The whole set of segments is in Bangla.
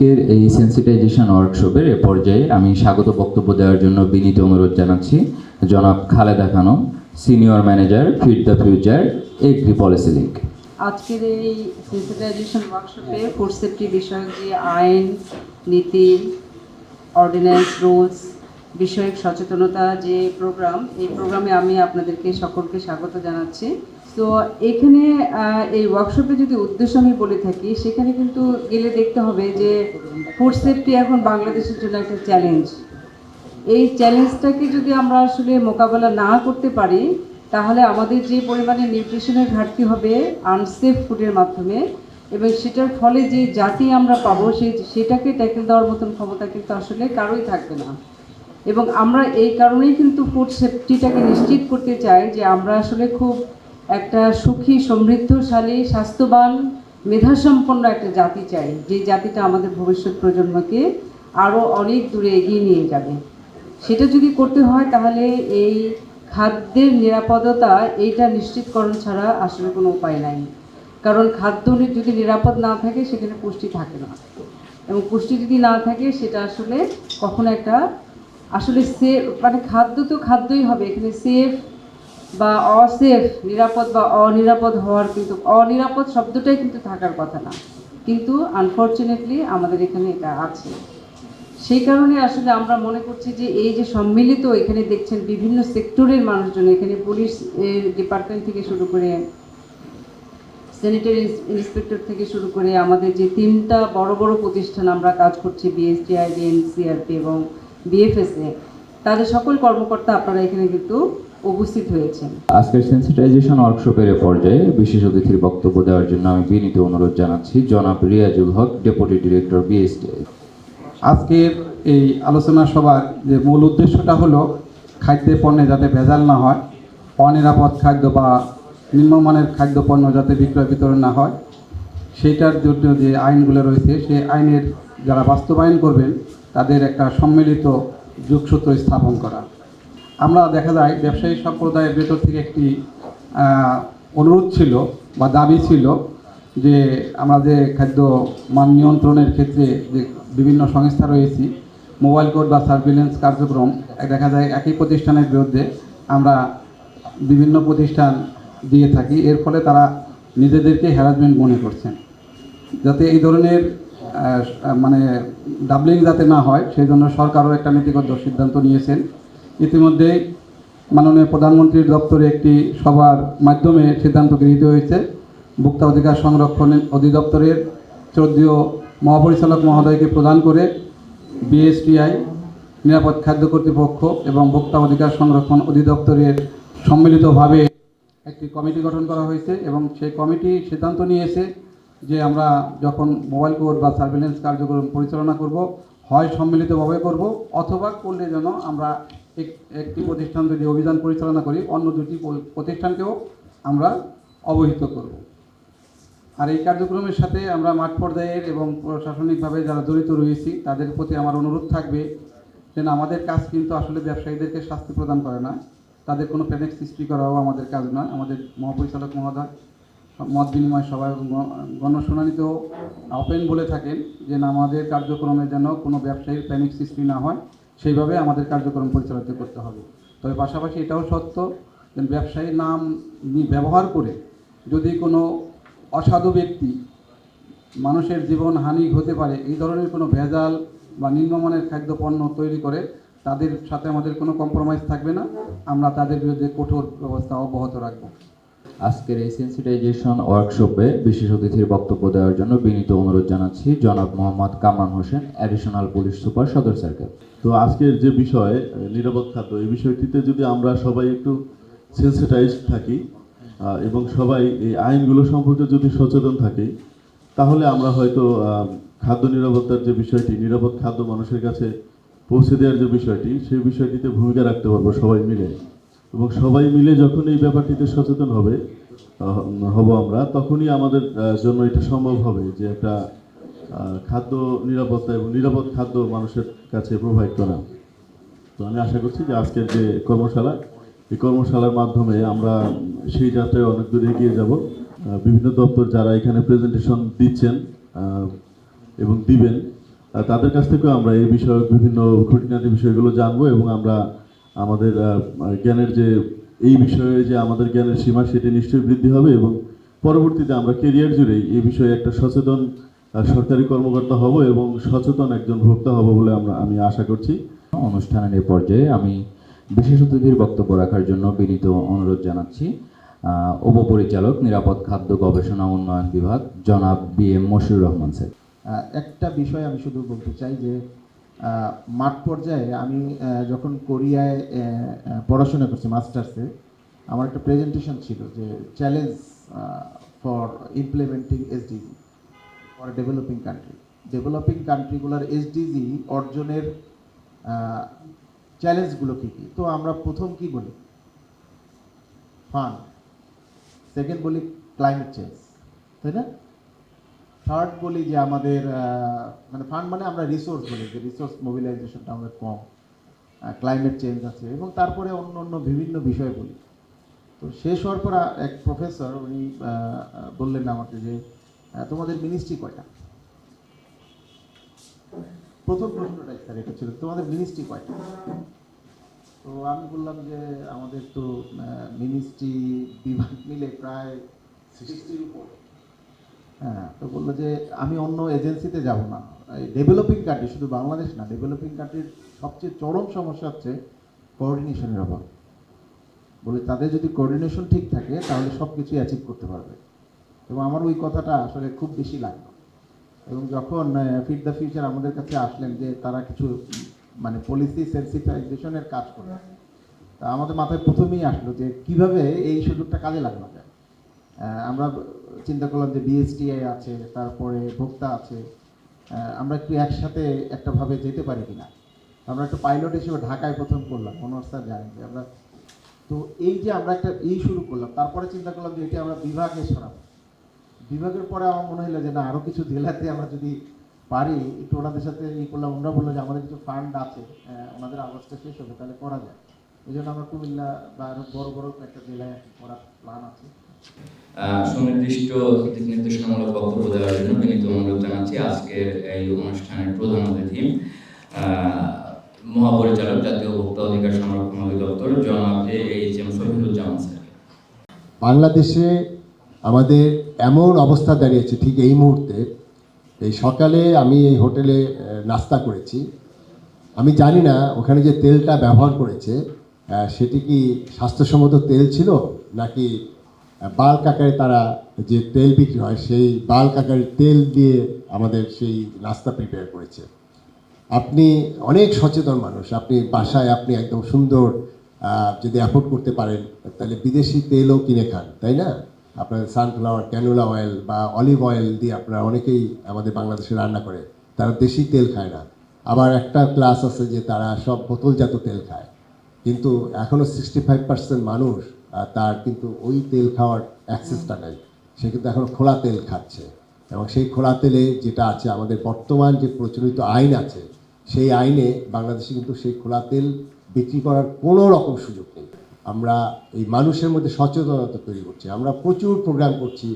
আজকের এই সেন্সিটাইজেশন ওয়ার্কশপের এ পর্যায়ে আমি স্বাগত বক্তব্য দেওয়ার জন্য বিনীত অনুরোধ জানাচ্ছি জনাব Khaleda Khanam senior manager Feed the Future agri policy link আজকের এই সেন্সিটাইজেশন ওয়ার্কশপে ফুড সেফটি বিষয়ক যে আইন, নীতি অর্ডিন্যান্স রুলস বিষয়ক সচেতনতা যে প্রোগ্রাম এই প্রোগ্রামে আমি আপনাদেরকে সকলকে স্বাগত জানাচ্ছি। তো এখানে এই ওয়ার্কশপে যদি উদ্দেশ্য আমি বলে থাকি, সেখানে কিন্তু গেলে দেখতে হবে যে ফুড সেফটি এখন বাংলাদেশের জন্য একটা চ্যালেঞ্জ এই চ্যালেঞ্জটাকে যদি আমরা আসলে মোকাবেলা না করতে পারি, তাহলে আমাদের যে পরিমাণে নিউট্রিশনের ঘাটতি হবে আনসেফ ফুডের মাধ্যমে, এবং সেটার ফলে যে জাতি আমরা পাবো সেই সেটাকে ট্যাকেল দেওয়ার মতন ক্ষমতা কিন্তু আসলে কারোই থাকবে না। এবং আমরা এই কারণেই কিন্তু ফুড সেফটিটাকে নিশ্চিত করতে চাই যে আমরা আসলে খুব একটা সুখী, সমৃদ্ধশালী, স্বাস্থ্যবান, মেধাসম্পন্ন একটা জাতি চাই। যে জাতিটা আমাদের ভবিষ্যৎ প্রজন্মকে আরও অনেক দূরে এগিয়ে নিয়ে যাবে। সেটা যদি করতে হয় তাহলে এই খাদ্যের নিরাপদতা এইটা নিশ্চিতকরণ ছাড়া আসলে কোনো উপায় নাই। কারণ খাদ্য যদি নিরাপদ না থাকে সেখানে পুষ্টি থাকে না। এবং পুষ্টি যদি না থাকে সেটা আসলে কখনো একটা আসলে সেফ মানে খাদ্য তো খাদ্যই হবে। এখানে সেফ বা অসেফ, নিরাপদ বা অনিরাপদ হওয়ার কিন্তু, অনিরাপদ শব্দটাই কিন্তু থাকার কথা না। কিন্তু আনফর্চুনেটলি আমাদের এখানে এটা আছে। সেই কারণে আসলে আমরা মনে করছি যে এই যে সম্মিলিত এখানে দেখছেন বিভিন্ন সেক্টরের মানুষজন, এখানে পুলিশ ডিপার্টমেন্ট থেকে শুরু করে স্যানিটারি ইন্সপেক্টর থেকে শুরু করে আমাদের যে তিনটা বড় বড় প্রতিষ্ঠান আমরা কাজ করছি বিএসটিআই বিএনসিআরপি এবং বিএফএসএ তাদের সকল কর্মকর্তা আপনারা এখানে কিন্তু উপস্থিত হয়েছেন। আজকের সেন্সিটাইজেশন ওয়ার্কশপের পর্যায়ে বিশেষ অতিথির বক্তব্য দেওয়ার জন্য আমি বিনীত অনুরোধ জানাচ্ছি জনাব Riazul Haque deputy director BSTI আজকের এই আলোচনা সভার যে মূল উদ্দেশ্যটা হলো খাদ্যে পণ্যে যাতে ভেজাল না হয়, অনিরাপদ খাদ্য বা নিম্নমানের খাদ্য পণ্য যাতে বিক্রয় বিতরণ না হয়, সেইটার জন্য যে আইনগুলো রয়েছে, সেই আইনের যারা বাস্তবায়ন করবেন, তাদের একটা সম্মিলিত যোগসূত্র স্থাপন করা। আমরা দেখা যায় ব্যবসায়ী সম্প্রদায়ের ভেতর থেকে একটি অনুরোধ ছিল বা দাবি ছিল যে আমরা যে খাদ্য মান নিয়ন্ত্রণের ক্ষেত্রে যে বিভিন্ন সংস্থা রয়েছি, মোবাইল কোড বা সার্ভিলেন্স কার্যক্রম, দেখা যায় একই প্রতিষ্ঠানের বিরুদ্ধে আমরা বিভিন্ন প্রতিষ্ঠান দিয়ে থাকি। এর ফলে তারা নিজেদেরকে হ্যারাসমেন্ট মনে করছেন। যাতে এই ধরনের মানে ডাবলিং যাতে না হয়, সেই জন্য সরকারও একটা নীতিগত সিদ্ধান্ত নিয়েছেন। ইতিমধ্যে মাননীয় প্রধানমন্ত্রীর দপ্তরে একটি সভার মাধ্যমে সিদ্ধান্ত গৃহীত হয়েছে। ভোক্তা অধিকার সংরক্ষণ অধিদপ্তরের চৌদ্দীয় মহাপরিচালক মহোদয়কে প্রদান করে বিএসটিআই, নিরাপদ খাদ্য কর্তৃপক্ষ এবং ভোক্তা অধিকার সংরক্ষণ অধিদপ্তরের সম্মিলিতভাবে একটি কমিটি গঠন করা হয়েছে এবং সেই কমিটি সিদ্ধান্ত নিয়েছে যে আমরা যখন মোবাইল কোড বা সার্ভেলেন্স কার্যক্রম পরিচালনা করব, হয় সম্মিলিতভাবে করব অথবা করলে যেন আমরা একটি প্রতিষ্ঠান যদি অভিযান পরিচালনা করি, অন্য দুটি প্রতিষ্ঠানকেও আমরা অবহিত করব। আর এই কার্যক্রমের সাথে আমরা মাঠ পর্যায়ের এবং প্রশাসনিকভাবে যারা জড়িত রয়েছি, তাদের প্রতি আমার অনুরোধ থাকবে যেন আমাদের কাজ কিন্তু আসলে ব্যবসায়ীদেরকে শাস্তি প্রদান করে না। তাদের কোনো প্যানিক সৃষ্টি করাও আমাদের কাজ নয়। আমাদের মহাপরিচালক মহোদয়, মত বিনিময় সভায় গণ- গণশুনানিতেও ওপেন বলে থাকেন যে আমাদের কার্যক্রমে যেন কোনো ব্যবসায়ীর প্যানিক সৃষ্টি না হয়। সেইভাবে আমাদের কার্যক্রম পরিচালিত করতে হবে। তবে পাশাপাশি এটাও সত্য যে ব্যবসায়ীর নাম ব্যবহার করে যদি কোনো অসাধু ব্যক্তি মানুষের জীবন হানি হতে পারে, এই ধরনের কোনো ভেজাল বা নিম্নমানের খাদ্য পণ্য তৈরি করে তাদের সাথে আমাদের কোনো কম্প্রোমাইজ থাকবে না। আমরা তাদের বিরুদ্ধে কঠোর ব্যবস্থা অব্যাহত রাখব। আজকের এই সেন্সিটাইজেশন ওয়ার্কশপে বিশেষ অতিথির বক্তব্য দেওয়ার জন্য বিনীত অনুরোধ জানাচ্ছি জনাব Mohammad Kamran Hossain additional police super সদর সার্কেল তো আজকের যে বিষয় নিরাপদ খাদ্য, এই বিষয়টিতে যদি আমরা সবাই একটু সেন্সিটাইজ থাকি এবং সবাই এই আইনগুলো সম্পর্কে যদি সচেতন থাকি, তাহলে আমরা হয়তো খাদ্য নিরাপত্তার যে বিষয়টি, নিরাপদ খাদ্য মানুষের কাছে পৌঁছে দেওয়ার যে বিষয়টি, সেই বিষয়টিতে ভূমিকা রাখতে পারব সবাই মিলে। এবং সবাই মিলে যখন এই ব্যাপারটিতে সচেতন হবে হব আমরা, তখনই আমাদের জন্য এটা সম্ভব হবে যে একটা খাদ্য নিরাপত্তা এবং নিরাপদ খাদ্য মানুষের কাছে প্রোভাইড করা। তো আমি আশা করছি যে আজকের যে কর্মশালা, এই কর্মশালার মাধ্যমে আমরা সেই যাত্রায় অনেক দূর এগিয়ে যাব। বিভিন্ন দপ্তর যারা এখানে প্রেজেন্টেশন দিচ্ছেন এবং দিবেন তাদের কাছ থেকেও আমরা এই বিষয়ক বিভিন্ন খুঁটিনাটি বিষয়গুলো জানব এবং আমরা আমাদের জ্ঞানের যে এই বিষয়ে যে আমাদের জ্ঞানের সীমা সেটি নিশ্চয়ই বৃদ্ধি হবে এবং পরবর্তীতে আমরা কেরিয়ার জুড়েই এই বিষয়ে একটা সচেতন সরকারি কর্মকর্তা হব এবং সচেতন একজন ভোক্তা হব বলে আমরা আমি আশা করছি। অনুষ্ঠানের এই পর্যায়ে আমি বিশেষ অতিথির বক্তব্য রাখার জন্য বিনীত অনুরোধ জানাচ্ছি। আহ, উপপরিচালক নিরাপদ খাদ্য গবেষণা উন্নয়ন বিভাগ জনাব B M Mashiur Rahman sir. একটা বিষয় আমি শুধু বলতে চাই যে মাঠ পর্যায়ে আমি যখন কোরিয়ায় পড়াশোনা করছি, মাস্টার্সে, আমার একটা প্রেজেন্টেশন ছিল যে challenge for implementing SDG for developing country developing কান্ট্রিগুলোর SDG অর্জনের চ্যালেঞ্জগুলো কী কী? তো আমরা প্রথম কি বলি? ফান সেকেন্ড বলি ক্লাইমেট চেঞ্জ তাই না? থার্ড বলি যে আমাদের মানে ফান্ড মানে আমরা রিসোর্স বলি, যে রিসোর্স মোবিলাইজেশনটা আমাদের কম ক্লাইমেট চেঞ্জ আছে, এবং তারপরে অন্য অন্য বিভিন্ন বিষয় বলি। তো শেষ হওয়ার পর এক প্রফেসর উনি বললেন আমাকে যে তোমাদের মিনিস্ট্রি কয়টা? প্রথম প্রশ্নটাই স্যার এটা ছিল, তোমাদের মিনিস্ট্রি কয়টা? তো আমি বললাম যে, আমাদের তো মিনিস্ট্রি বিভাগ মিলে প্রায় সিক্সটির উপরে হ্যাঁ তো বলল যে আমি অন্য এজেন্সিতে যাব না। ডেভেলপিং কান্ট্রি শুধু বাংলাদেশ না ডেভেলপিং কান্ট্রির সবচেয়ে চরম সমস্যা হচ্ছে কোঅর্ডিনেশনের অভাব। বলে তাদের যদি কোঅর্ডিনেশন ঠিক থাকে, তাহলে সব কিছুই অ্যাচিভ করতে পারবে। এবং আমার ওই কথাটা আসলে খুব বেশি লাগল। এবং যখন ফিট দ্য ফিউচার আমাদের কাছে আসলেন যে তারা কিছু মানে পলিসি সেন্সিটাইজেশনের কাজ করে তা আমাদের মাথায় প্রথমেই আসলো যে কীভাবে এই সুযোগটা কাজে লাগানো যায়। আমরা চিন্তা করলাম যে বিএসটিআই আছে, তারপরে ভোক্তা আছে আমরা একটু একসাথে একটাভাবে যেতে পারি কিনা? আমরা একটা পাইলট হিসেবে ঢাকায় প্রথম করলাম মনোহর স্যার জানেন যে আমরা তো এই যে আমরা একটা এই শুরু করলাম, তারপরে চিন্তা করলাম যে এটা আমরা বিভাগে সরাবো। বিভাগের পরে আমার মনে হলো যে না আরও কিছু জেলাতে আমরা যদি পারি, একটু ওনাদের সাথে ই করলাম। ওনারা বলল যে আমাদের কিছু ফান্ড আছে ওনাদের আগস্টে শেষ হবে, তাহলে করা যায়। এই জন্য আমরা কুমিল্লা বা আরও বড়ো বড়ো একটা জেলায় করার প্ল্যান আছে। সুনির্দিষ্ট নির্দেশনামূলক বক্তব্য দেওয়ার জন্য বিনীত অনুরোধ জানাচ্ছি। আজকের এই অনুষ্ঠানের প্রধান অতিথি মহাপরিচালক, জাতীয় ভোক্তা অধিকার সংরক্ষণ অধিদপ্তর, জনাব এইচ এম শহীদুজ্জামান স্যার। বাংলাদেশে আমাদের এমন অবস্থা দাঁড়িয়েছে ঠিক এই মুহূর্তে, এই সকালে আমি এই হোটেলে নাস্তা করেছি। আমি জানি না ওখানে যে তেলটা ব্যবহার করেছে সেটি কি স্বাস্থ্যসম্মত তেল ছিল নাকি বাল্ক আকারে তারা যে তেল বিক্রি হয়, সেই বাল্ক আকারের তেল দিয়ে আমাদের সেই নাস্তা প্রিপেয়ার করেছে। আপনি অনেক সচেতন মানুষ। আপনি বাসায় আপনি একদম সুন্দর যদি অ্যাফোর্ড করতে পারেন, তাহলে বিদেশি তেলও কিনে খান, তাই না? আপনার সানফ্লাওয়ার ক্যানুলা অয়েল বা অলিভ অয়েল দিয়ে আপনারা অনেকেই আমাদের বাংলাদেশে রান্না করে, তারা দেশি তেল খায় না। আবার একটা ক্লাস আছে যে তারা সব বোতলজাত তেল খায়। কিন্তু এখনও সিক্সটি ফাইভ পার্সেন্ট মানুষ তার কিন্তু ওই তেল খাওয়ার অ্যাক্সেসটা নেই। সে কিন্তু এখন খোলা তেল খাচ্ছে এবং সেই খোলা তেলে যেটা আছে, আমাদের বর্তমান যে প্রচলিত আইন আছে, সেই আইনে বাংলাদেশে কিন্তু সেই খোলা তেল বিক্রি করার কোনো রকম সুযোগ নেই। আমরা এই মানুষের মধ্যে সচেতনতা তৈরি করছি। আমরা প্রচুর প্রোগ্রাম করছি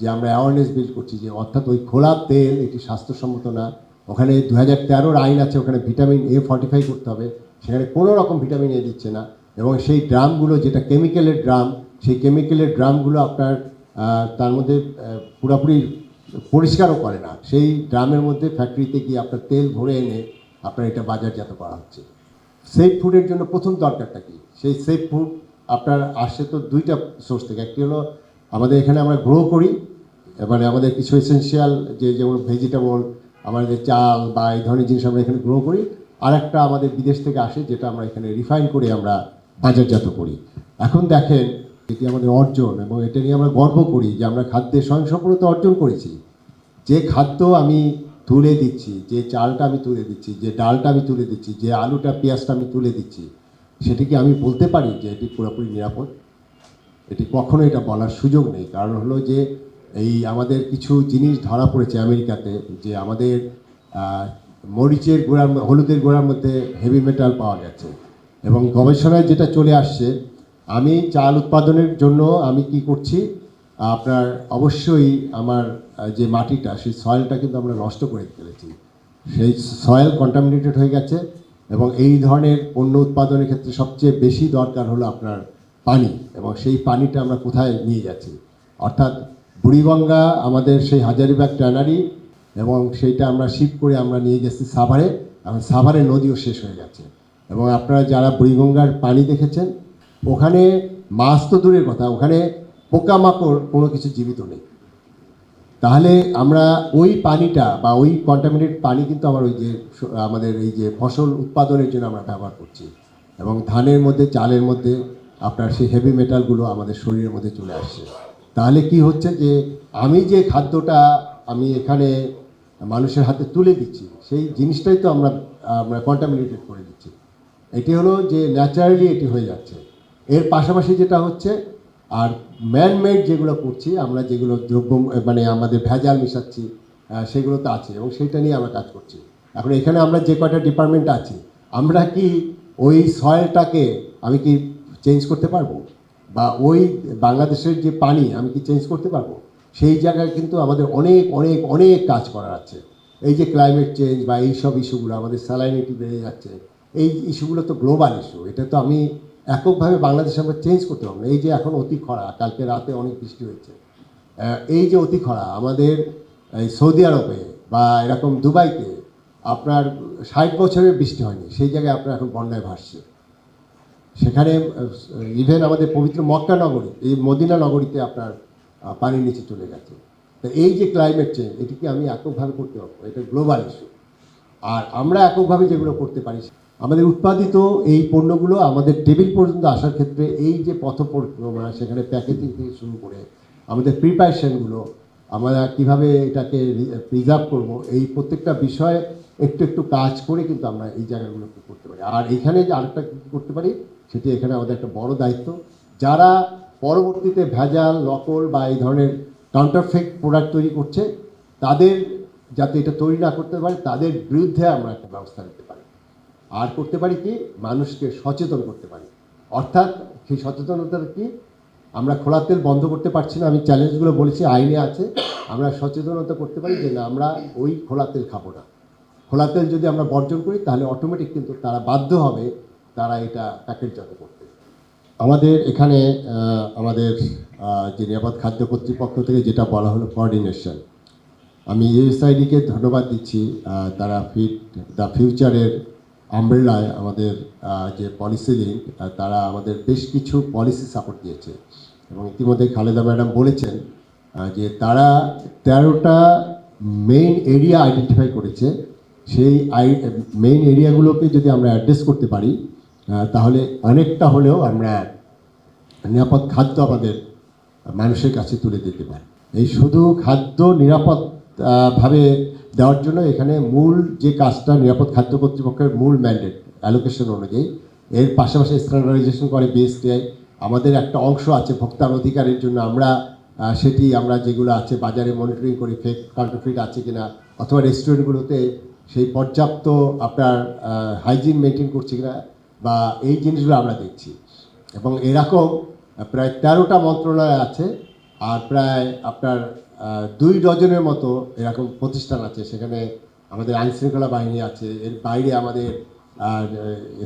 যে আমরা অ্যাওয়ারনেস বিল্ড করছি যে অর্থাৎ ওই খোলা তেল এটি স্বাস্থ্যসম্মত না। ওখানে দু হাজার তেরোর আইন আছে, ওখানে ভিটামিন এ ফর্টিফাই করতে হবে। সেখানে কোনো রকম ভিটামিন এ দিচ্ছে না। এবং সেই ড্রামগুলো, যেটা কেমিক্যালের ড্রাম, সেই কেমিক্যালের ড্রামগুলো আপনার তার মধ্যে পুরোপুরি পরিষ্কারও করে না। সেই ড্রামের মধ্যে ফ্যাক্টরিতে গিয়ে আপনার তেল ভরে এনে আপনার এটা বাজারজাত করা হচ্ছে। সেফ ফুডের জন্য প্রথম দরকারটা কি? সেই সেফ ফুড আপনার আসে তো দুইটা সোর্স থেকে। একটি হলো আমাদের এখানে আমরা গ্রো করি মানে আমাদের কিছু এসেন্সিয়াল যে যেমন ভেজিটেবল আমাদের চাল বা এই ধরনের জিনিস আমরা এখানে গ্রো করি। আর একটা আমাদের বিদেশ থেকে আসে, যেটা আমরা এখানে রিফাইন করে আমরা বাজারজাত করি। এখন দেখেন, এটি আমাদের অর্জন এবং এটা নিয়ে আমরা গর্ব করি যে আমরা খাদ্যে স্বয়ংসম্পূর্ণতা অর্জন করেছি। যে খাদ্য আমি তুলে দিচ্ছি, যে চালটা আমি তুলে দিচ্ছি, যে ডালটা আমি তুলে দিচ্ছি, যে আলুটা, পেঁয়াজটা আমি তুলে দিচ্ছি, সেটি কি আমি বলতে পারি যে এটি পুরোপুরি নিরাপদ? এটি কখনো এটা বলার সুযোগ নেই। কারণ হলো যে এই আমাদের কিছু জিনিস ধরা পড়েছে আমেরিকাতে যে আমাদের মরিচের গোড়ার হলুদের গোড়ার মধ্যে হেভি মেটাল পাওয়া গেছে। এবং গবেষণায় যেটা চলে আসছে, আমি চাল উৎপাদনের জন্য আমি কি করছি, আপনার অবশ্যই আমার যে মাটিটা, সেই সয়েলটা কিন্তু আমরা নষ্ট করে ফেলেছি। সেই সয়েল কন্টামিনেটেড হয়ে গেছে এবং এই ধরনের পণ্য উৎপাদনের ক্ষেত্রে সবচেয়ে বেশি দরকার হলো আপনার পানি এবং সেই পানিটা আমরা কোথায় নিয়ে যাচ্ছি। অর্থাৎ বুড়িগঙ্গা, আমাদের সেই হাজারিবাগ ট্যানারি এবং সেইটা আমরা শিফট করে আমরা নিয়ে গেছি সাভারে। এবং সাভারে নদীও শেষ হয়ে গেছে। এবং আপনারা যারা বুড়িগঙ্গার পানি দেখেছেন, ওখানে মাছ তো দূরের কথা, ওখানে পোকামাকড় কোনো কিছু জীবিত নেই। তাহলে আমরা ওই পানিটা বা ওই কন্টামিনেট পানি কিন্তু আমার ওই যে, আমাদের এই যে ফসল উৎপাদনের জন্য আমরা ব্যবহার করছি। এবং ধানের মধ্যে, চালের মধ্যে আপনার সেই হেভি মেটালগুলো আমাদের শরীরের মধ্যে চলে আসছে। তাহলে কি হচ্ছে যে, আমি যে খাদ্যটা আমি এখানে মানুষের হাতে তুলে দিচ্ছি, সেই জিনিসটাই তো আমরা আমরা কন্টামিনেটেড করে দিচ্ছি। এটি হলো যে ন্যাচারালি এটি হয়ে যাচ্ছে। এর পাশাপাশি যেটা হচ্ছে, আর ম্যানমেড যেগুলো করছি, আমরা যেগুলো দ্রব্য মানে আমাদের ভেজাল মিশাচ্ছি সেগুলো তো আছে এবং সেইটা নিয়ে আমরা কাজ করছি। এখন এখানে আমরা যে কয়টা ডিপার্টমেন্ট আছি, আমরা কি ওই সয়েলটাকে আমি কি চেঞ্জ করতে পারব? বা ওই বাংলাদেশের যে পানি আমি কি চেঞ্জ করতে পারব? সেই জায়গায় কিন্তু আমাদের অনেক অনেক অনেক কাজ করার আছে। এই যে ক্লাইমেট চেঞ্জ বা এই সব ইস্যুগুলো আমাদের স্যালাইনিটি বেড়ে যাচ্ছে এই ইস্যুগুলো তো গ্লোবাল ইস্যু এটা তো আমি এককভাবে বাংলাদেশে আমরা চেঞ্জ করতে পারব না। এই যে এখন অতি খরা, কালকে রাতে অনেক বৃষ্টি হয়েছে। এই যে অতি খরা, আমাদের এই সৌদি আরবে বা এরকম দুবাইতে আপনার ষাট বছরের বৃষ্টি হয়নি, সেই জায়গায় আপনার এখন বন্যায় ভাসছে। সেখানে ইভেন আমাদের পবিত্র মক্কা নগরী, এই মদিনা নগরীতে আপনার পানির নিচে চলে গেছে। তো এই যে ক্লাইমেট চেঞ্জ এটিকে আমি এককভাবে করতে পারব এটা গ্লোবাল ইস্যু আর আমরা এককভাবে যেগুলো করতে পারি আমাদের উৎপাদিত এই পণ্যগুলো আমাদের টেবিল পর্যন্ত আসার ক্ষেত্রে এই যে পথ পরিক্রমা সেখানে প্যাকেজিং থেকে শুরু করে আমাদের প্রিপারেশনগুলো, আমরা কীভাবে এটাকে প্রিজার্ভ করব, এই প্রত্যেকটা বিষয়ে একটু একটু কাজ করে কিন্তু আমরা এই জায়গাগুলোকে করতে পারি। আর এখানে যে আরেকটা কী করতে পারি, সেটি এখানে আমাদের একটা বড় দায়িত্ব। যারা পরবর্তীতে ভেজাল, নকল বা এই ধরনের কাউন্টারফেক্ট প্রোডাক্ট তৈরি করছে, তাদের যাতে এটা তৈরি না করতে পারে, তাদের বিরুদ্ধে আমরা একটা ব্যবস্থা নিতে আর করতে পারি কি? মানুষকে সচেতন করতে পারি। অর্থাৎ সেই সচেতনতার কি? আমরা খোলা তেল বন্ধ করতে পারছি না। আমি চ্যালেঞ্জগুলো বলেছি, আইনে আছে। আমরা সচেতনতা করতে পারি যে না, আমরা ওই খোলা তেল খাব না। খোলা তেল যদি আমরা বর্জন করি, তাহলে অটোমেটিক কিন্তু তারা বাধ্য হবে, তারা এটা প্যাকেটজাত করতে। আমাদের এখানে আমাদের যে নিরাপদ খাদ্য কর্তৃপক্ষ থেকে যেটা বলা হলো কোঅর্ডিনেশন আমি ইউএসআইডিকে ধন্যবাদ দিচ্ছি। তারা ফিট দ্য ফিউচারের আমব্রেলায় আমাদের যে পলিসি লিঙ্ক তারা আমাদের বেশ কিছু পলিসি সাপোর্ট দিয়েছে। এবং ইতিমধ্যে খালেদা ম্যাডাম বলেছেন যে তারা তেরোটা মেইন এরিয়া আইডেন্টিফাই করেছে। সেই আই মেইন এরিয়াগুলোকে যদি আমরা অ্যাড্রেস করতে পারি তাহলে অনেকটা হলেও আমরা নিরাপদ খাদ্য আমাদের মানুষের কাছে তুলে দিতে পারি। এই শুধু খাদ্য নিরাপদ আহ, ভাবে দেওয়ার জন্য এখানে মূল যে কাজটা নিরাপদ খাদ্য কর্তৃপক্ষের মূল ম্যান্ডেট অ্যালোকেশন অনুযায়ী, এর পাশাপাশি স্ট্যান্ডার্ডাইজেশন করে বিএসটিআই আমাদের একটা অংশ আছে ভোক্তার অধিকারের জন্য আমরা সেটি আমরা যেগুলো আছে বাজারে মনিটরিং করি ফেক কাউন্টারফিট আছে কিনা, অথবা রেস্টুরেন্টগুলোতে সেই পর্যাপ্ত আপনার হাইজিন মেনটেন করছে কিনা, বা এই জিনিসগুলো আমরা দেখছি। এবং এরকম প্রায় তেরোটা মন্ত্রণালয় আছে, আর প্রায় আপনার দুই ডজনের মতো এরকম প্রতিষ্ঠান আছে। সেখানে আমাদের আইনশৃঙ্খলা বাহিনী আছে। এর বাইরে আমাদের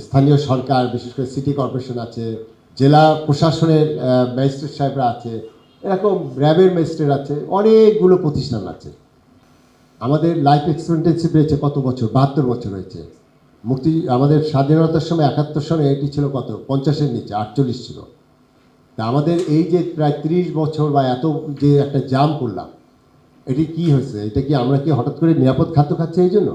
স্থানীয় সরকার, বিশেষ করে সিটি কর্পোরেশন আছে। জেলা প্রশাসনের ম্যাজিস্ট্রেট সাহেবরা আছে। এরকম র্যাবের ম্যাজিস্ট্রেট আছে। অনেকগুলো প্রতিষ্ঠান আছে। আমাদের লাইফ এক্সপেক্টেন্সি বেড়েছে কত বছর? বাহাত্তর বছর হয়েছে। মুক্তি, আমাদের স্বাধীনতার সময় একাত্তর সনে এটি ছিল কত? পঞ্চাশের নিচে, আটচল্লিশ ছিল। তা আমাদের এই যে প্রায় ত্রিশ বছর বা এত যে একটা জাম করলাম, এটি কি হয়েছে? এটা কি আমরা কি হঠাৎ করে নিরাপদ খাদ্য খাচ্ছি এই জন্য?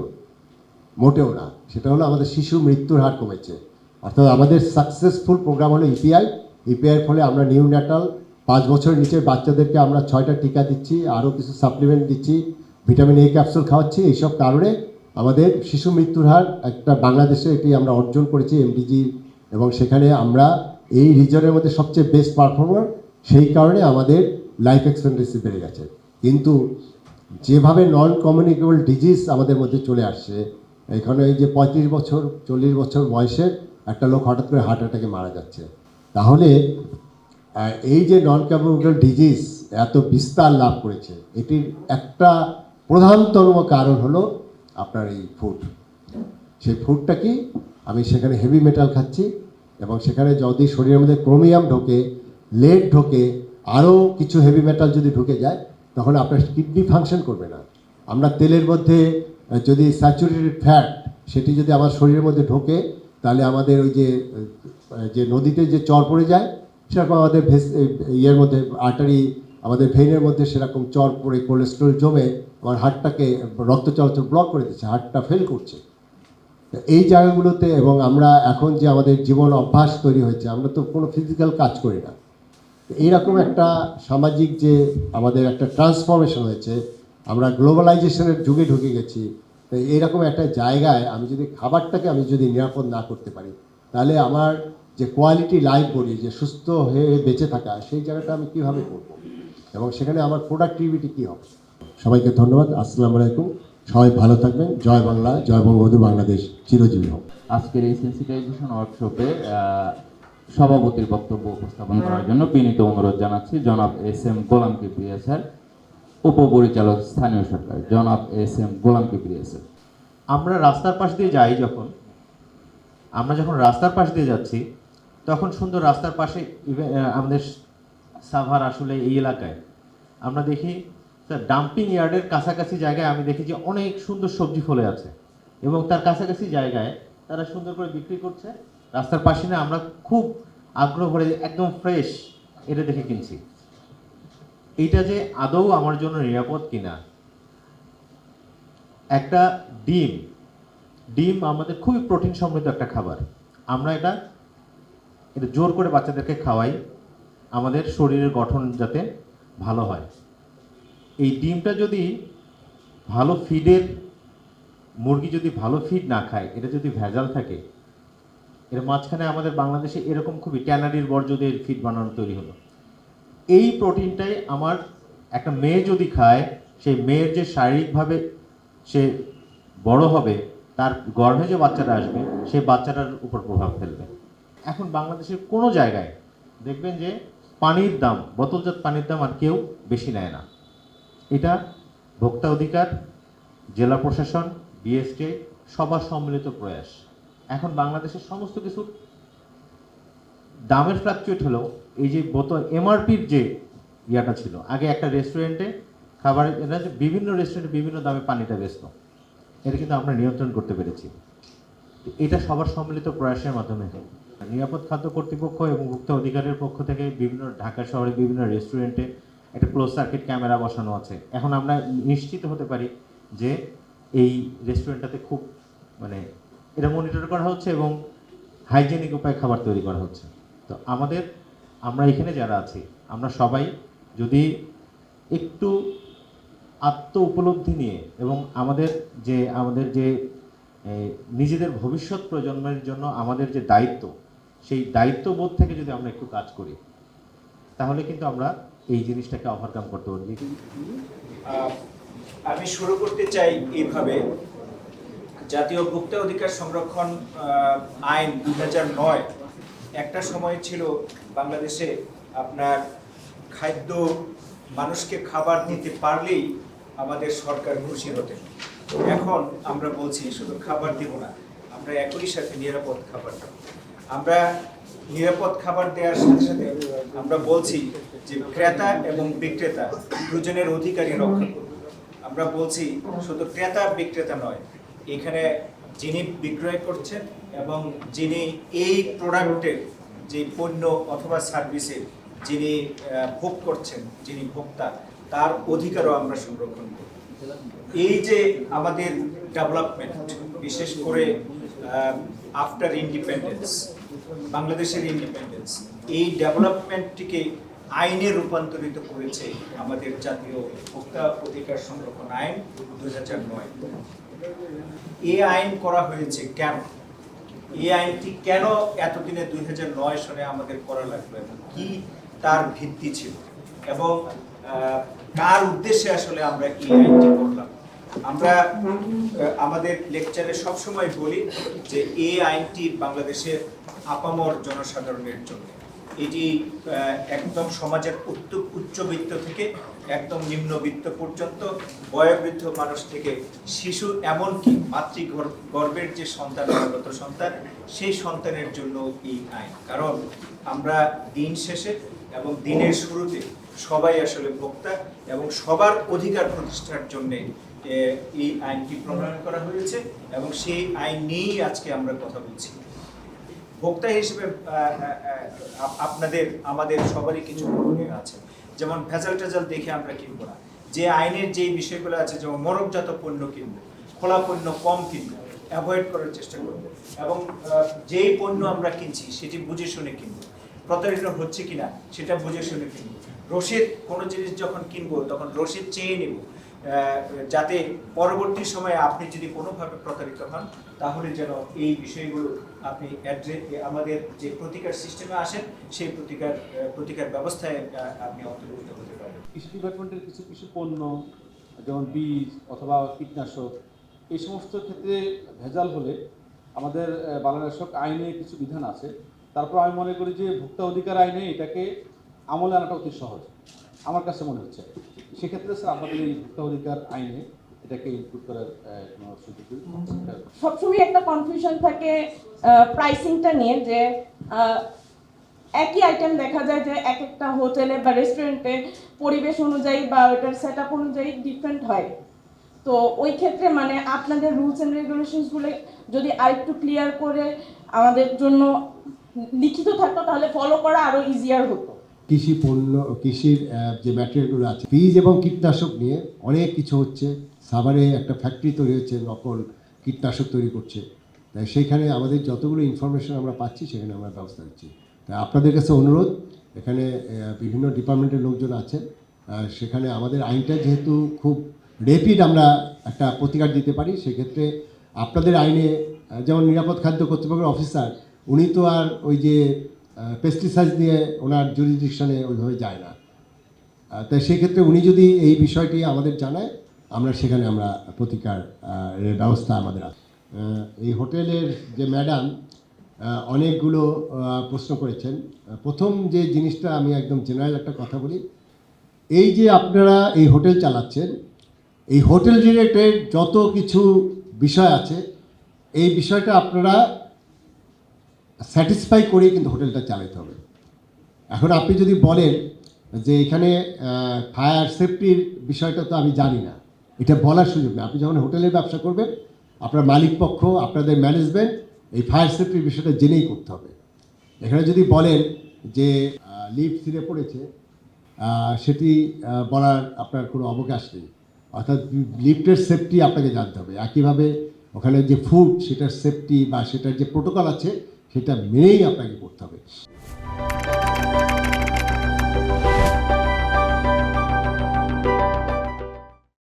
মোটেও না। সেটা হলো আমাদের শিশু মৃত্যুর হার কমেছে। অর্থাৎ আমাদের সাকসেসফুল প্রোগ্রাম হলো ইপিআই ইপিআইয়ের ফলে আমরা নিউ ন্যাটাল পাঁচ বছরের নিচের বাচ্চাদেরকে আমরা ছয়টা টিকা দিচ্ছি, আরও কিছু সাপ্লিমেন্ট দিচ্ছি ভিটামিন এ ক্যাপসুল খাওয়াচ্ছি। এইসব কারণে আমাদের শিশু মৃত্যুর হার একটা বাংলাদেশে এটি আমরা অর্জন করেছি এমডিজি এবং সেখানে আমরা এই রিজনের মধ্যে সবচেয়ে বেস্ট পারফর্মার সেই কারণে আমাদের লাইফ এক্সপেন্ডেন্সি বেড়ে গেছে। কিন্তু যেভাবে নন কমিউনিকেবল ডিজিজ আমাদের মধ্যে চলে আসছে, এখানে এই যে পঁয়ত্রিশ বছর, চল্লিশ বছর বয়সের একটা লোক হঠাৎ করে হার্ট অ্যাটাকে মারা যাচ্ছে। তাহলে এই যে নন কমিউনিকেবল ডিজিজ এত বিস্তার লাভ করেছে, এটির একটা প্রধানতম কারণ হলো আপনার এই ফুড সেই ফুডটা কি? আমি সেখানে হেভি মেটাল খাচ্ছি এবং সেখানে যদি শরীরের মধ্যে ক্রোমিয়াম ঢোকে, লেড ঢোকে, আরও কিছু হেভি মেটাল যদি ঢুকে যায় তখন আপনার কিডনি ফাংশন করবে না। আমরা তেলের মধ্যে যদি স্যাচুরেটেড ফ্যাট সেটি যদি আমার শরীরের মধ্যে ঢোকে, তাহলে আমাদের ওই যে যে নদীতে যে চর পড়ে যায়, সেরকম আমাদের ভেস ইয়ের মধ্যে আর্টারি আমাদের ভেইনের মধ্যে সেরকম চর পড়ে কোলেস্ট্রল জমে, আমার হার্টটাকে রক্ত চলাচল ব্লক করে দিচ্ছে হার্টটা ফেল করছে। এই জায়গাগুলোতে এবং আমরা এখন যে আমাদের জীবন অভ্যাস তৈরি হয়েছে, আমরা তো কোনো ফিজিক্যাল কাজ করি না। এইরকম একটা সামাজিক যে আমাদের একটা ট্রান্সফরমেশন হয়েছে, আমরা গ্লোবালাইজেশনের যুগে ঢুকে গেছি, তো এইরকম একটা জায়গায় আমি যদি খাবারটাকে আমি যদি নিরাপদ না করতে পারি, তাহলে আমার যে কোয়ালিটি লাইফ বলি, যে সুস্থ হয়ে বেঁচে থাকা, সেই জায়গাটা আমি কীভাবে করব? এবং সেখানে আমার প্রোডাক্টিভিটি কী হবে? সবাইকে ধন্যবাদ। আসসালামু আলাইকুম। সবাই ভালো থাকবেন। জয় বাংলা জয় বঙ্গবন্ধু বাংলাদেশ। চিরজীবী হোক। আজকের এই সেন্সিটাইজেশন ওয়ার্কশপে সভাপতির বক্তব্য উপস্থাপন করার জন্য বিনীত অনুরোধ জানাচ্ছি জনাব S M Golam Kibria sir উপপরিচালক স্থানীয় সরকার। জনাব S M Golam Kibria sir. আমরা রাস্তার পাশ দিয়ে যাই যখন। আমরা যখন রাস্তার পাশ দিয়ে যাচ্ছি তখন সুন্দর রাস্তার পাশে আমাদের সাভার আসলে এই এলাকায়। আমরা দেখি স্যার ডাম্পিং ইয়ার্ডের কাছাকাছি জায়গায় আমি দেখি যে অনেক সুন্দর সবজি ফলে আছে। এবং তার কাছাকাছি জায়গায় তারা সুন্দর করে বিক্রি করছে। রাস্তার পাশে না আমরা খুব আগ্রহ ভরে একদম ফ্রেশ এটা দেখে কিনছি। এইটা যে আদৌ আমার জন্য নিরাপদ কিনা? একটা ডিম। ডিম আমাদের খুবই প্রোটিন সমৃদ্ধ একটা খাবার। আমরা এটা এটা জোর করে বাচ্চাদেরকে খাওয়াই। আমাদের শরীরের গঠন যাতে ভালো হয়। এই ডিমটা যদি ভালো ফিডের, মুরগি যদি ভালো ফিড না খায়, এটা যদি ভেজাল থাকে, এর মাঝখানে আমাদের বাংলাদেশে এরকম খুবই ট্যানারির বর্জ্য দিয়ে ফিড বানানো তৈরি হলো। এই প্রোটিনটাই আমার একটা মেয়ে যদি খায়, সেই মেয়ের যে শারীরিকভাবে সে বড় হবে, তার গর্ভে যে বাচ্চাটা আসবে, সেই বাচ্চাটার উপর প্রভাব ফেলবে। এখন বাংলাদেশের কোনো জায়গায় দেখবেন যে পানির দাম, বোতলজাত পানির দাম আর কেউ বেশি নেয় না। এটা ভোক্তা অধিকার, জেলা প্রশাসন বিএসটি সবার সম্মিলিত প্রয়াস। এখন বাংলাদেশের সমস্ত কিছু দামের ফ্লাকচুয়েট হলেও এই যে বোতল এমআরপির যে ইয়াটা ছিল, আগে একটা রেস্টুরেন্টে খাবার, এরা যে বিভিন্ন রেস্টুরেন্টে বিভিন্ন দামে পানিটা বেচত, এটা কিন্তু আমরা নিয়ন্ত্রণ করতে পেরেছি। এটা সবার সম্মিলিত প্রয়াসের মাধ্যমে নিরাপদ খাদ্য কর্তৃপক্ষ এবং ভোক্তা অধিকারের পক্ষ থেকে বিভিন্ন ঢাকা শহরে বিভিন্ন রেস্টুরেন্টে একটা ক্লোজ সার্কিট ক্যামেরা বসানো আছে। এখন আমরা নিশ্চিত হতে পারি যে এই রেস্টুরেন্টটাতে খুব মানে এটা মনিটর করা হচ্ছে এবং হাইজেনিক উপায়ে খাবার তৈরি করা হচ্ছে। তো আমাদের, আমরা এখানে যারা আছি, আমরা সবাই যদি একটু আত্ম উপলব্ধি নিয়ে এবং আমাদের যে আমাদের যে নিজেদের ভবিষ্যৎ প্রজন্মের জন্য আমাদের যে দায়িত্ব, সেই দায়িত্ববোধ থেকে যদি আমরা একটু কাজ করি, তাহলে কিন্তু আমরা এই জিনিসটাকে ওভারকাম করতে পারবি? আমি শুরু করতে চাই এইভাবে। জাতীয় ভোক্তা অধিকার সংরক্ষণ আইন দুই নয়, একটা সময় ছিল বাংলাদেশে আপনার খাদ্য মানুষকে খাবার দিতে পারলেই আমাদের সরকার খুশি হতেন। এখন আমরা বলছি শুধু খাবার দিব না, আমরা একই সাথে নিরাপদ খাবার আমরা নিরাপদ খাবার দেওয়ার সাথে সাথে আমরা বলছি যে ক্রেতা এবং বিক্রেতা দুজনের অধিকারী রক্ষা করব আমরা বলছি শুধু ক্রেতা বিক্রেতা নয়, এখানে যিনি বিক্রয় করছেন এবং যিনি এই প্রোডাক্টের যে পণ্য অথবা সার্ভিসের যিনি ভোগ করছেন, যিনি ভোক্তা, তার অধিকারও আমরা সংরক্ষণ করব। এই যে আমাদের ডেভেলপমেন্ট বিশেষ করে আফটার ইন্ডিপেন্ডেন্স বাংলাদেশের ইন্ডিপেন্ডেন্স এই ডেভেলপমেন্টটিকে আইনে রূপান্তরিত করেছে আমাদের জাতীয় ভোক্তা অধিকার সংরক্ষণ আইন দু হাজার নয়। এই আইন করা হয়েছে কেন? এই আইনটি কেন এতদিনে দুই হাজার নয় সনে আমাদের করা লাগল এবং কি তার ভিত্তি ছিল? এবং কার উদ্দেশ্যে আসলে আমরা এই আইনটি করলাম? আমরা আমাদের লেকচারে সবসময় বলি যে এই আইনটি বাংলাদেশের আপামর জনসাধারণের জন্য। এটি একদম সমাজের উচ্চ উচ্চবিত্ত থেকে একদম নিম্নবিত্ত পর্যন্ত, বয়োবৃদ্ধ মানুষ থেকে শিশু এমনকি মাতৃ গর্ভের যে সন্তান নবগত সন্তান, সেই সন্তানের জন্য এই আইন। কারণ আমরা দিন শেষে এবং দিনের শুরুতে সবাই আসলে ভোক্তা এবং সবার অধিকার প্রতিষ্ঠার জন্য এই আইনটি প্রণয়ন করা হয়েছে এবং সেই আইন নিয়েই আজকে আমরা কথা বলছি। ভোক্তা হিসেবে আপনাদের, আমাদের সবারই কিছু করণীয় আছে। যেমন ভেজাল টেজাল দেখে আমরা কিনবো না। যে আইনের যে বিষয়গুলো আছে, যেমন মরকজাত পণ্য কিনবো, খোলা পণ্য কম কিনবো, অ্যাভয়েড করার চেষ্টা করব এবং যেই পণ্য আমরা কিনছি, সেটি বুঝে শুনে কিনবো। প্রতারিত হচ্ছে কিনা, সেটা বুঝে শুনে কিনবো। রসিদ, কোনো জিনিস যখন কিনবো, তখন রসিদ চেয়ে নেব। যাতে পরবর্তী সময়ে আপনি যদি কোনোভাবে প্রতারিত হন তাহলে যেন এই বিষয়গুলো আপনি আমাদের যে প্রতিকার সিস্টেমে আসেন সেই প্রতিকার প্রতিকার ব্যবস্থায় আপনি অন্তর্ভুক্ত হতে পারেন কৃষি ডিপার্টমেন্টের কিছু কিছু পণ্য যেমন বীজ অথবা কীটনাশক এই সমস্ত ক্ষেত্রে ভেজাল হলে আমাদের আহ, বাংলাদেশক আইনে কিছু বিধান আছে। তারপর আমি মনে করি যে ভোক্তা অধিকার আইনে এটাকে আমলে আনাটা অতি সহজ আমার কাছে মনে হচ্ছে। সেক্ষেত্রে স্যার আমাদের এই ভোক্তা অধিকার আইনে এটাকে ইনক্লুড করার কোনো সুযোগ সবসময় একটা কনফিউশন থাকে প্রাইসিংটা নিয়ে যে একই আইটেম দেখা যায় যে এক একটা হোটেলে বা রেস্টুরেন্টে পরিবেশ অনুযায়ী বা ওটার সেট আপ অনুযায়ী ডিফারেন্ট হয়। তো ওই ক্ষেত্রে মানে আপনাদের রুলস অ্যান্ড রেগুলেশনসগুলো যদি আরেকটু ক্লিয়ার করে আমাদের জন্য লিখিত থাকতো, তাহলে ফলো করা আরও ইজিয়ার হতো। কৃষি পণ্য, কৃষির যে ম্যাটেরিয়ালগুলো আছে, বীজ এবং কীটনাশক নিয়ে অনেক কিছু হচ্ছে। সাভারে একটা ফ্যাক্টরি তৈরি হচ্ছে, নকল কীটনাশক তৈরি করছে। তাই সেইখানে আমাদের যতগুলো ইনফরমেশন আমরা পাচ্ছি, সেখানে আমরা ব্যবস্থা নিচ্ছি। তাই আপনাদের কাছে অনুরোধ, এখানে বিভিন্ন ডিপার্টমেন্টের লোকজন আছেন সেখানে আমাদের আইনটা যেহেতু খুব রেপিড আমরা একটা প্রতিকার দিতে পারি, সেক্ষেত্রে আপনাদের আইনে যেমন নিরাপদ খাদ্য কর্তৃপক্ষের অফিসার উনি তো আর ওই যে পেস্টিসাইড নিয়ে ওনার জুরিডিকশনে ওইভাবে যায় না। তাই সেক্ষেত্রে উনি যদি এই বিষয়টি আমাদের জানায়, আমরা সেখানে আমরা প্রতিকার ব্যবস্থা আমাদের আছে। এই হোটেলের যে ম্যাডাম অনেকগুলো প্রশ্ন করেছেন। প্রথম যে জিনিসটা আমি একদম জেনারেল একটা কথা বলি, এই যে আপনারা এই হোটেল চালাচ্ছেন, এই হোটেল রিলেটেড যত কিছু বিষয় আছে, এই বিষয়টা আপনারা স্যাটিসফাই করেই কিন্তু হোটেলটা চালাতে হবে। এখন আপনি যদি বলেন যে এখানে ফায়ার সেফটির বিষয়টা তো আমি জানি না। এটা বলার সুযোগ নেই। আপনি যখন হোটেলের ব্যবসা করবেন, আপনার মালিক পক্ষ, আপনাদের ম্যানেজমেন্ট এই ফায়ার সেফটির বিষয়টা জেনেই করতে হবে। এখানে যদি বলেন যে লিফট ছিঁড়ে পড়েছে সেটি বলার আপনার কোনো অবকাশ নেই। অর্থাৎ লিফটের সেফটি আপনাকে জানতে হবে। একইভাবে ওখানে যে ফুড সেটার সেফটি বা সেটার যে প্রোটোকল আছে সেটা মেনেই আপনাকে করতে হবে।